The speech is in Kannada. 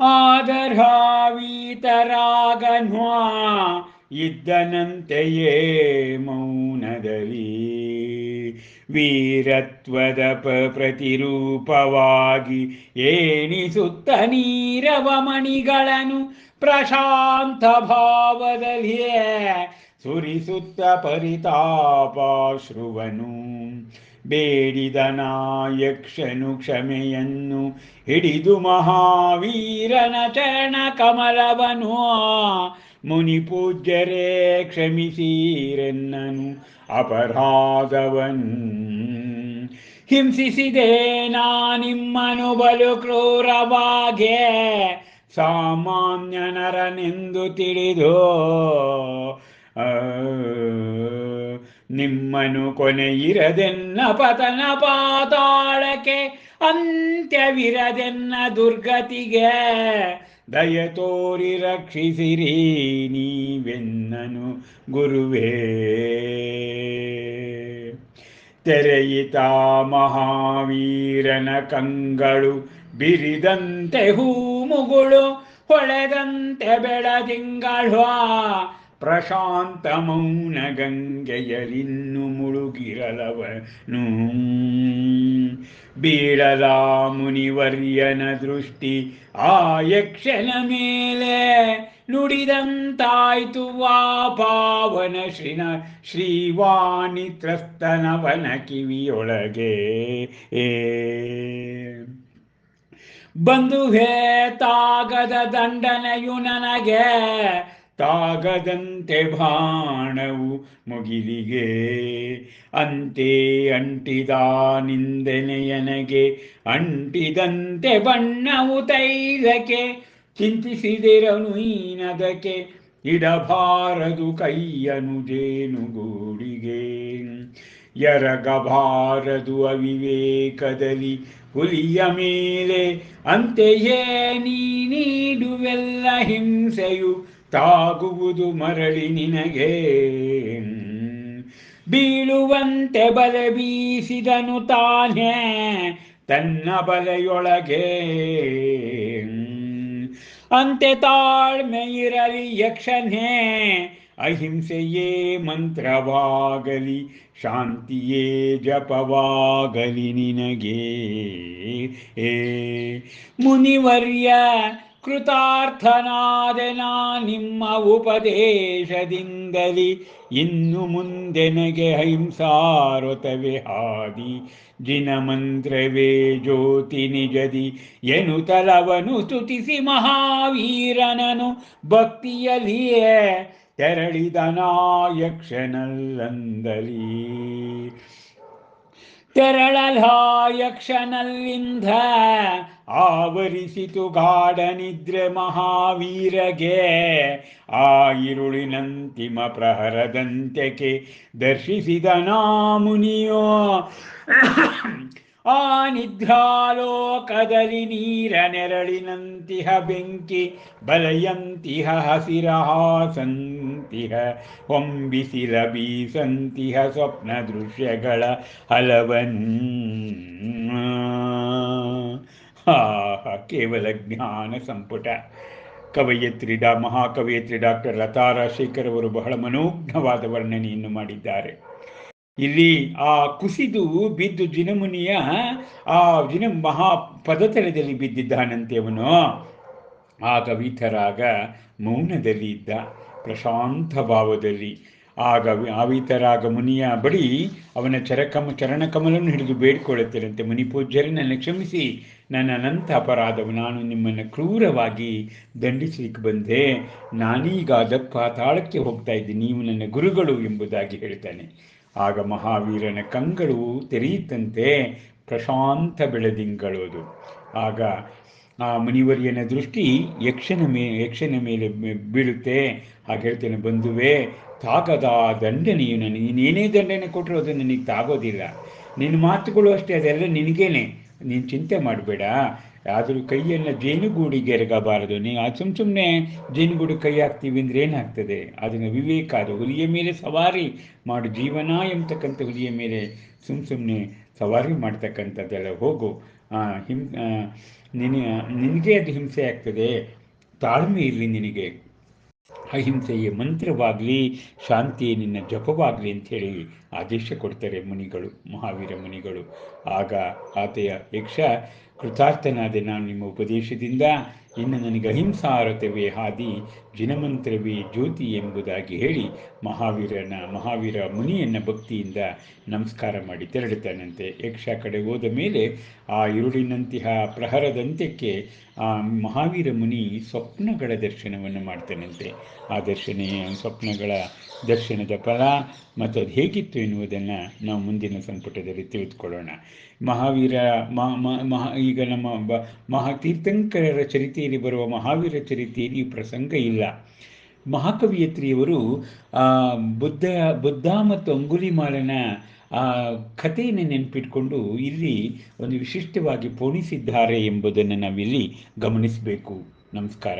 ಆದರ್ಹಾವೀತರಾಗನ್ವಾ ಇದ್ದನಂತೆಯೇ ಮೌನದಲ್ಲಿ. ವೀರತ್ವದ ಪ್ರತಿರೂಪವಾಗಿ ಏಣಿಸುತ್ತ ನೀರವ ಮಣಿಗಳನ್ನು ಪ್ರಶಾಂತ ಭಾವದಲ್ಲಿಯೇ. ಸುರಿಸುತ್ತ ಪರಿತಾಪಾಶ್ರುವನು ಬೇಡಿದ ನಾಯಕ್ಷನು ಕ್ಷಮೆಯನ್ನು ಹಿಡಿದು ಮಹಾವೀರನ ಚರಣ ಕಮಲವನು. ಮುನಿಪೂಜ್ಯರೇ ಕ್ಷಮಿಸಿರೆನ್ನನು ಅಪರಾಧವನು. ಹಿಂಸಿಸಿದೆ ನಾ ನಿಮ್ಮನು ಬಲು ಕ್ರೂರವಾಗೆ. ಸಾಮಾನ್ಯ ನರನೆಂದು ತಿಳಿದು ನಿಮ್ಮನು ಕೊನೆಯಿರದೆನ್ನ ಪತನ ಪಾತಾಳಕ್ಕೆ, ಅಂತ್ಯವಿರದೆನ್ನ ದುರ್ಗತಿಗೆ. ದಯ ತೋರಿ ರಕ್ಷಿಸಿರಿ ನೀವೆನ್ನನು ಗುರುವೇ. ತೆರೆಯಿತ ಮಹಾವೀರನ ಕಂಗಳು ಬಿರಿದಂತೆ ಹೂಮುಗಳು ಹೊಳೆದಂತೆ ಬೆಳದಿಂಗಳು ಪ್ರಶಾಂತ ಮೌನ ಗಂಗೆಯಲಿನ್ನು ಮುಳುಗಿರಲವನು. ಬೀಳಲ ಮುನಿವರ್ಯನ ದೃಷ್ಟಿ ಆ ಯಕ್ಷನ ಮೇಲೆ ನುಡಿದಂತಾಯ್ತು ವಾ ಪಾವನ ಶ್ರೀನ ಶ್ರೀವಾಣಿ ತ್ರಸ್ತನವನ ಕಿವಿಯೊಳಗೆ ಏ ಬಂಧುವೇ ತಾಗದ ದಂಡನೆಯು ನನಗೆ ತಾಗದಂತೆ ಬಾಣವು ಮುಗಿಲಿಗೆ. ಅಂತೆ ಅಂಟಿದ ನಿಂದನೆಯನಗೆ, ಅಂಟಿದಂತೆ ಬಣ್ಣವು ತೈಲಕ್ಕೆ. ಚಿಂತಿಸಿದಿರನು ಈನದಕ್ಕೆ ಇಡಬಾರದು ಕೈಯನು ಜೇನುಗೂಡಿಗೆ ಎರಗಬಾರದು ಅವಿವೇಕದಲ್ಲಿ ಹುಲಿಯ ಮೇಲೆ, ಅಂತೆಯೇ ನೀಡುವೆಲ್ಲ ಹಿಂಸೆಯು ತಾಗುವುದು ಮರಳಿ ನಿನಗೆ. ಬೀಳುವಂತೆ ಬಲೆ ಬೀಸಿದನು ತಾನೇ ತನ್ನ ಬಲೆಯೊಳಗೆ. ಅಂತೆ ತಾಳ್ಮೆ ಇರಲಿ ಯಕ್ಷನೇ, ಅಹಿಂಸೆಯೇ ಮಂತ್ರವಾಗಲಿ, ಶಾಂತಿಯೇ ಜಪವಾಗಲಿ ನಿನಗೆ. ಏ ಮುನಿವರ್ಯ ಕೃತಾರ್ಥನಾದೆನಾ ನಿಮ್ಮ ಉಪದೇಶದಿಂದಲಿ ಇನ್ನು ಮುಂದೆನಗೆ ಅಹಿಂಸಾರತವೇ ಹಾದಿ ಜಿನ ಮಂತ್ರವೇ ಜ್ಯೋತಿ ನಿಜದಿ ಎನುತಲವನು ಸ್ತುತಿಸಿ ಮಹಾವೀರನನು ಭಕ್ತಿಯಲ್ಲಿಯೇ ತೆರಳಿದ ನಾಯಕ್ಷನಲ್ಲಂದಲಿ. ತೆರಳಲ ಯಕ್ಷನಲ್ಲಿಂದ ಆವರಿಸಿತು ಗಾಢನಿದ್ರೆ ಮಹಾವೀರಗೆ. ಆ ಇರುಳಿನಂತಿಮ ಪ್ರಹರದಂತೆಕೆ ದರ್ಶಿಸಿದ ನಾಮುನಿಯೋ, ಆ ನಿದ್ರಾಲೋಕದಲ್ಲಿ ನೀರ ನೆರಳಿನಂತಿಹ ಬೆಂಕಿ ಬಲಯಂತಿಹ ಹಸಿರಹಾಸಂತಿಹ ಹೊಂಬಿಸಿಲ ಬೀಸಂತಿಹ ಸ್ವಪ್ನ ದೃಶ್ಯಗಳ ಹಲವನ್. ಕೇವಲ ಜ್ಞಾನ ಸಂಪುಟ. ಕವಯತ್ರಿ ಡಾ ಮಹಾಕವಯತ್ರಿ ಡಾಕ್ಟರ್ ಲತಾ ರಾಜಶೇಖರ್ ಅವರು ಬಹಳ ಮನೋಜ್ಞವಾದ ವರ್ಣನೆಯನ್ನು ಮಾಡಿದ್ದಾರೆ. ಇಲ್ಲಿ ಆ ಕುಸಿದು ಬಿದ್ದು ಜಿನಮುನಿಯ, ಆ ಜಿನ ಮಹಾ ಪದತಲದಲ್ಲಿ ಬಿದ್ದಿದ್ದಾನಂತೆ ಅವನು. ಆ ಕವಿತರಾಗ ಮೌನದಲ್ಲಿ ಇದ್ದ ಪ್ರಶಾಂತ ಭಾವದಲ್ಲಿ ಆಗ ಆವಿತರಾಗ ಮುನಿಯ ಬಳಿ ಅವನ ಚರಕಮ ಚರಣಕಮಲನ್ನು ಹಿಡಿದು ಬೇಡಿಕೊಳ್ಳುತ್ತಿರಂತೆ ಮುನಿ ಪೂಜ್ಯರೇ, ನನ್ನ ಕ್ಷಮಿಸಿ. ನನ್ನ ಅನಂತ ಅಪರಾಧವು ನಾನು ನಿಮ್ಮನ್ನು ಕ್ರೂರವಾಗಿ ದಂಡಿಸಲಿಕ್ಕೆ ಬಂದೆ. ನಾನೀಗ ದಪ್ಪ ತಾಳಕ್ಕೆ ಹೋಗ್ತಾ ಇದ್ದೀನಿ ನೀವು ನನ್ನ ಗುರುಗಳು ಎಂಬುದಾಗಿ ಹೇಳ್ತಾನೆ ಆಗ ಮಹಾವೀರನ ಕಂಗಳು ತೆರೆಯುತ್ತಂತೆ ಪ್ರಶಾಂತ ಬೆಳೆದಿಂಗಳೋದು. ಆಗ ಆ ಮುನಿವರ್ಯನ ದೃಷ್ಟಿ ಯಕ್ಷನ ಮೇ, ಯಕ್ಷನ ಮೇಲೆ ಬೀಳುತ್ತೆ. ಹಾಗೆ ಹೇಳ್ತೇನೆ, ಬಂಧುವೆ, ತಾಗದ ದಂಡನೆಯು ನನಗೆ ನೀನೇನೇ ದಂಡನೆ ಕೊಟ್ಟರು ಅದು ನನಗೆ ತಾಗೋದಿಲ್ಲ. ನಿನ್ನ ಮಾತುಗಳು ಅಷ್ಟೇ, ಅದೆಲ್ಲ ನಿನಗೇನೆ. ನೀನು ಚಿಂತೆ ಮಾಡಬೇಡ. ಆದರೂ ಕೈಯನ್ನು ಜೇನುಗೂಡಿಗೆ ಎರಗಬಾರದು. ನೀವು ಸುಮ್ಮ ಸುಮ್ಮನೆ ಜೇನುಗೂಡು ಕೈ ಹಾಕ್ತೀವಿ ಅಂದರೆ ಏನಾಗ್ತದೆ? ಅದನ್ನು ವಿವೇಕ ಅದು ಹುಲಿಯ ಮೇಲೆ ಸವಾರಿ ಮಾಡು. ಜೀವನ ಎಂಬತಕ್ಕಂಥ ಹುಲಿಯ ಮೇಲೆ ಸುಮ್ಮ ಸುಮ್ಮನೆ ಸವಾರಿ ಮಾಡ್ತಕ್ಕಂಥದ್ದೆಲ್ಲ ಹೋಗು. ಹಿಂ ನಿನ ನಿನಗೆ ಅದು ಹಿಂಸೆ ಆಗ್ತದೆ. ತಾಳ್ಮೆ ಇರಲಿ ನಿನಗೆ. ಅಹಿಂಸೆಯ ಮಂತ್ರವಾಗಲಿ ಶಾಂತಿ ನಿನ್ನ ಜಪವಾಗಲಿ ಅಂಥೇಳಿ ಆದೇಶ ಕೊಡ್ತಾರೆ ಮುನಿಗಳು, ಮಹಾವೀರ ಮುನಿಗಳು. ಆಗ ಆತೆಯ ಯಕ್ಷ ಕೃತಾರ್ಥನಾದೆ ನಾನು ನಿಮ್ಮ ಉಪದೇಶದಿಂದ ಇನ್ನು ನನಗೆ ಅಹಿಂಸಾರತವೇ ಹಾದಿ ಜಿನಮಂತ್ರವೇ ಜ್ಯೋತಿ ಎಂಬುದಾಗಿ ಹೇಳಿ ಮಹಾವೀರನ ಮಹಾವೀರ ಮುನಿಯನ್ನ ಭಕ್ತಿಯಿಂದ ನಮಸ್ಕಾರ ಮಾಡಿ ತೆರಳುತ್ತಾನಂತೆ. ಯಕ್ಷ ಕಡೆ ಹೋದ ಮೇಲೆ ಆ ಇರುಳಿನಂತಹ ಪ್ರಹರದಂತ್ಯಕ್ಕೆ ಆ ಮಹಾವೀರ ಮುನಿ ಸ್ವಪ್ನಗಳ ದರ್ಶನವನ್ನು ಮಾಡ್ತಾನಂತೆ. ಆ ದರ್ಶನ, ಸ್ವಪ್ನಗಳ ದರ್ಶನದ ಫಲ ಮತ್ತು ಅದು ಹೇಗಿತ್ತು ಎನ್ನುವುದನ್ನು ನಾವು ಮುಂದಿನ ಸಂಪುಟದಲ್ಲಿ ತಿಳಿದುಕೊಳ್ಳೋಣ. ಮಹಾವೀರ, ಮಹಾ ಈಗ ನಮ್ಮ ಬ ಮಹಾ ತೀರ್ಥಂಕರರ ಚರಿತೆಯಲ್ಲಿ ಬರುವ ಮಹಾವೀರ ಚರಿತೆಯಲ್ಲಿ ಪ್ರಸಂಗ ಇಲ್ಲ. ಮಹಾಕವಿಯತ್ರಿಯವರು ಬುದ್ಧ ಬುದ್ಧ ಮತ್ತು ಅಂಗುಲಿಮಾಲನ ಆ, ಕಥೆಯನ್ನು ನೆನಪಿಟ್ಕೊಂಡು ಇಲ್ಲಿ ಒಂದು ವಿಶಿಷ್ಟವಾಗಿ ಪೋಣಿಸಿದ್ದಾರೆ ಎಂಬುದನ್ನು ನಾವಿಲ್ಲಿ ಗಮನಿಸಬೇಕು. ನಮಸ್ಕಾರ.